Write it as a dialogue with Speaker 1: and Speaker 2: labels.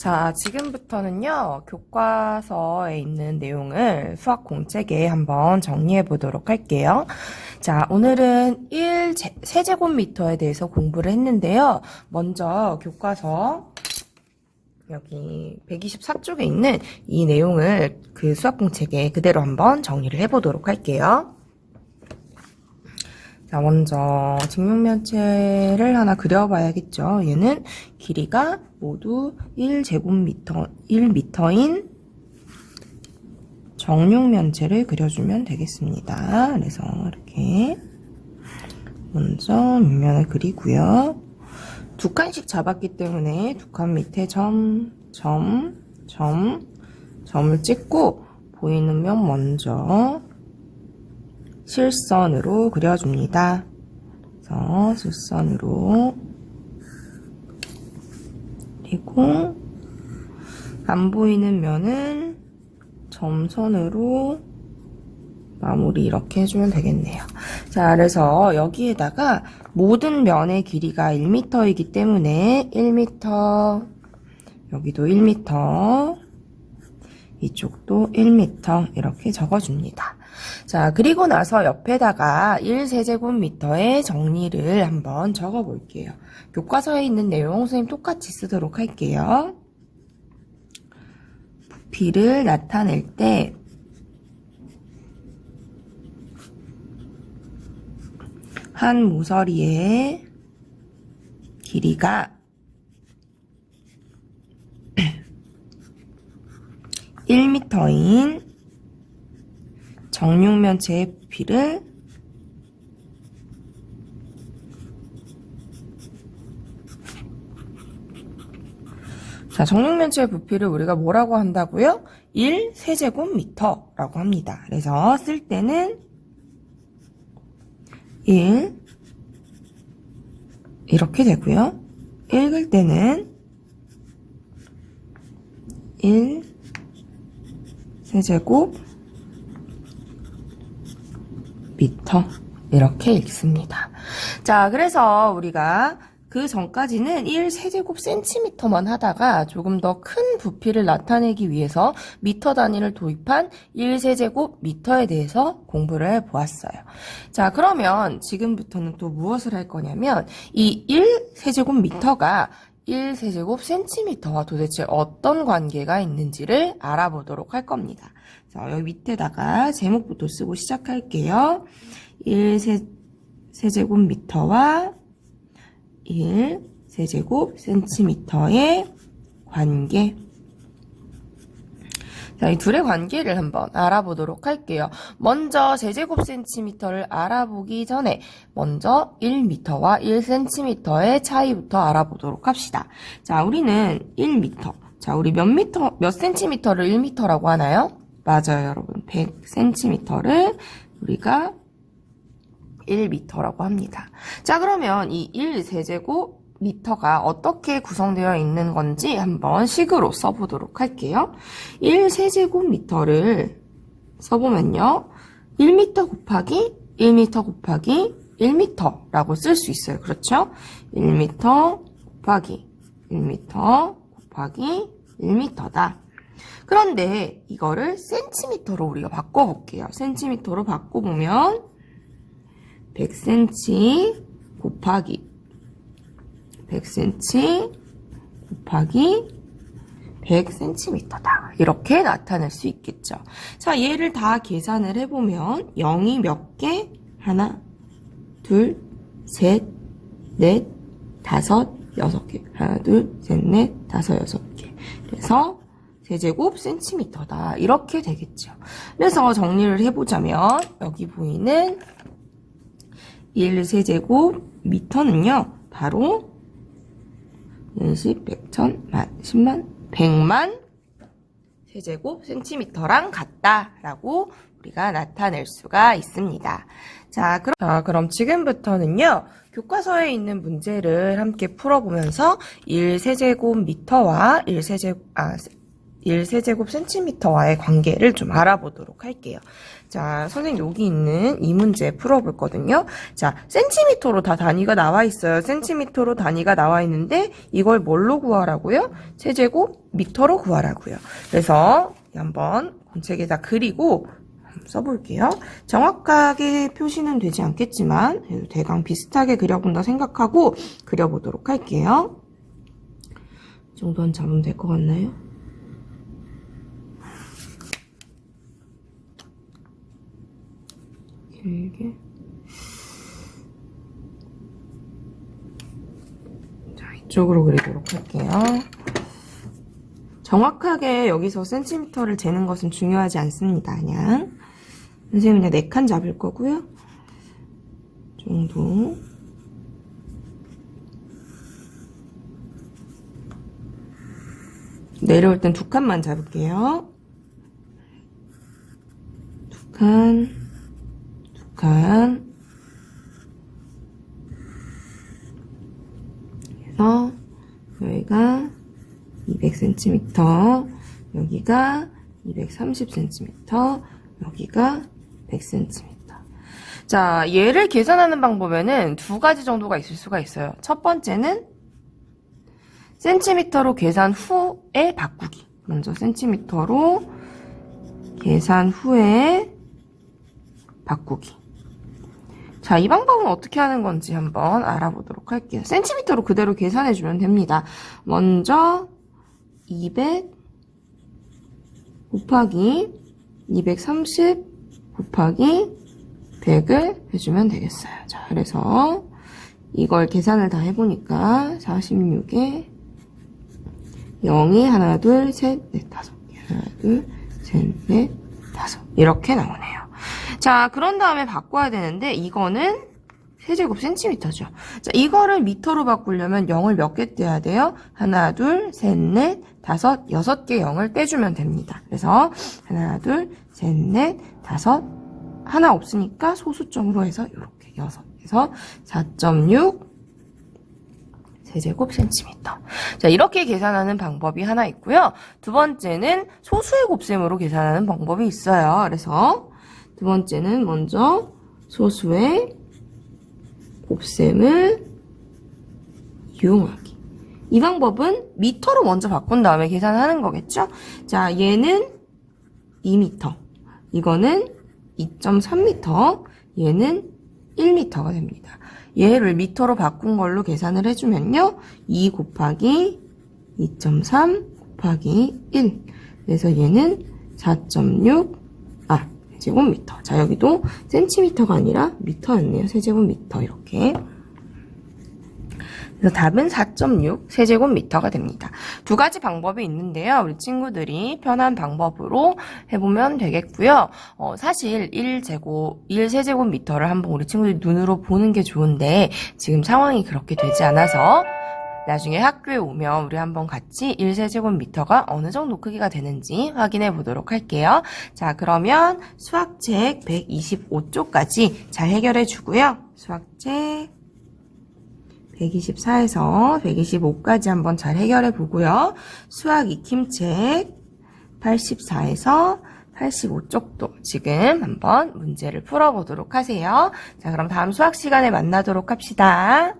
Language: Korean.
Speaker 1: 자, 지금부터는요, 교과서에 있는 내용을 수학 공책에 한번 정리해 보도록 할게요. 자, 오늘은 1 세제곱미터에 대해서 공부를 했는데요. 먼저 교과서 여기 124쪽에 있는 이 내용을 그 수학 공책에 그대로 한번 정리를 해 보도록 할게요. 자, 먼저 직육면체를 하나 그려봐야겠죠. 얘는 길이가 모두 1제곱미터, 1미터인 정육면체를 그려주면 되겠습니다. 그래서 이렇게 먼저 밑면을 그리고요. 두 칸씩 잡았기 때문에 두 칸 밑에 점, 점, 점, 점을 찍고 보이는 면 먼저 실선으로 그려줍니다. 그래서 실선으로 그리고 안 보이는 면은 점선으로 마무리 이렇게 해주면 되겠네요. 자, 그래서 여기에다가 모든 면의 길이가 1m이기 때문에 1m, 여기도 1m, 이쪽도 1m 이렇게 적어줍니다. 자, 그리고 나서 옆에다가 1세제곱미터의 정리를 한번 적어 볼게요. 교과서에 있는 내용 선생님 똑같이 쓰도록 할게요. 부피를 나타낼 때 한 모서리의 길이가 1m인 정육면체의 부피를 자, 정육면체의 부피를 우리가 뭐라고 한다고요? 1 세제곱미터라고 합니다. 그래서 쓸 때는 1 이렇게 되고요. 읽을 때는 1 세제곱 미터 이렇게 읽습니다. 자, 그래서 우리가 그 전까지는 1세제곱 센티미터만 하다가 조금 더 큰 부피를 나타내기 위해서 미터 단위를 도입한 1세제곱 미터에 대해서 공부를 해 보았어요. 자, 그러면 지금부터는 또 무엇을 할 거냐면 이 1세제곱 미터가 1세제곱 센티미터와 도대체 어떤 관계가 있는지를 알아보도록 할 겁니다. 자, 여기 밑에다가 제목부터 쓰고 시작할게요. 1세제곱 미터와 1세제곱 센티미터의 관계. 자, 이 둘의 관계를 한번 알아보도록 할게요. 먼저 제제곱 센티미터를 알아보기 전에 먼저 1미터와 1cm의 차이부터 알아보도록 합시다. 자, 우리는 1미터. 자, 우리 몇 미터, 몇 센티미터를 1미터라고 하나요? 맞아요, 여러분. 100cm를 우리가 1미터라고 합니다. 자, 그러면 이 1세제곱 미터가 어떻게 구성되어 있는 건지 한번 식으로 써보도록 할게요. 1세제곱미터를 써보면요. 1미터 곱하기 1미터 곱하기 1미터라고 쓸 수 있어요. 그렇죠? 1미터 곱하기 1미터 곱하기 1미터다. 그런데 이거를 센티미터로 우리가 바꿔볼게요. 센티미터로 바꿔보면 100cm 곱하기 100cm 곱하기 100cm다. 이렇게 나타낼 수 있겠죠. 자, 얘를 다 계산을 해보면 0이 몇 개? 하나, 둘, 셋, 넷, 다섯, 여섯 개. 하나, 둘, 셋, 넷, 다섯, 여섯 개. 그래서 세제곱 센티미터다. 이렇게 되겠죠. 그래서 정리를 해보자면 여기 보이는 1세제곱 미터는요. 바로 10, 100, 1000, 만, 10만, 100만 세제곱 센티미터랑 같다라고 우리가 나타낼 수가 있습니다. 자, 그럼, 자, 그럼 지금부터는요. 교과서에 있는 문제를 함께 풀어보면서 1세제곱 미터와 1세제곱, 아, 1세제곱센티미터와의 관계를 좀 알아보도록 할게요. 자, 선생님 여기 있는 이 문제 풀어볼 거든요. 자, 센티미터로 다 단위가 나와 있어요. 센티미터로 단위가 나와 있는데 이걸 뭘로 구하라고요? 세제곱 미터로 구하라고요. 그래서 한번 공책에다 그리고 써볼게요. 정확하게 표시는 되지 않겠지만 대강 비슷하게 그려본다 생각하고 그려보도록 할게요. 이 정도는 잡으면 될 것 같나요? 길게 자 이쪽으로 그리도록 할게요. 정확하게 여기서 센티미터를 재는 것은 중요하지 않습니다 그냥. 선생님 그냥 4칸 잡을 거고요. 이 정도. 내려올 땐 두 칸만 잡을게요. 두 칸, 두 칸. 그래서 여기가 200cm, 여기가 230cm, 여기가 100cm. 자, 얘를 계산하는 방법에는 두 가지 정도가 있을 수가 있어요. 첫 번째는 센티미터로 계산 후에 바꾸기. 먼저 센티미터로 계산 후에 바꾸기. 자, 이 방법은 어떻게 하는 건지 한번 알아보도록 할게요. 센티미터로 그대로 계산해 주면 됩니다. 먼저 200 곱하기 230 곱하기 100을 해주면 되겠어요. 자, 그래서 이걸 계산을 다 해보니까 46에 0이 하나, 둘, 셋, 넷, 다섯 개. 하나, 둘, 셋, 넷, 다섯. 이렇게 나오네요. 자, 그런 다음에 바꿔야 되는데, 이거는 세제곱 센티미터죠. 자, 이거를 미터로 바꾸려면 0을 몇 개 떼야 돼요? 하나, 둘, 셋, 넷, 다섯, 여섯 개 0을 떼주면 됩니다. 그래서, 하나, 둘, 셋, 넷, 다섯, 하나 없으니까 소수점으로 해서 이렇게 여섯. 그래서 4.6 세제곱 센티미터. 자, 이렇게 계산하는 방법이 하나 있고요. 두 번째는 소수의 곱셈으로 계산하는 방법이 있어요. 그래서 두 번째는 먼저 소수의 곱셈을 이용하기. 이 방법은 미터로 먼저 바꾼 다음에 계산하는 거겠죠? 자, 얘는 2미터. 이거는 2.3미터. 얘는 1미터가 됩니다. 얘를 미터로 바꾼 걸로 계산을 해주면요. 2 곱하기 2.3 곱하기 1. 그래서 얘는 4.6, 아, 세 제곱미터. 자, 여기도 센티미터가 아니라 미터였네요. 세제곱미터, 이렇게. 그래서 답은 4.6 세제곱미터가 됩니다. 두 가지 방법이 있는데요. 우리 친구들이 편한 방법으로 해보면 되겠고요. 어, 사실 1제곱, 1세제곱미터를 한번 우리 친구들이 눈으로 보는 게 좋은데 지금 상황이 그렇게 되지 않아서 나중에 학교에 오면 우리 한번 같이 1세제곱미터가 어느 정도 크기가 되는지 확인해 보도록 할게요. 자, 그러면 수학책 125쪽까지 잘 해결해 주고요. 수학책 124에서 125까지 한번 잘 해결해 보고요. 수학 익힘책 84에서 85쪽도 지금 한번 문제를 풀어보도록 하세요. 자, 그럼 다음 수학 시간에 만나도록 합시다.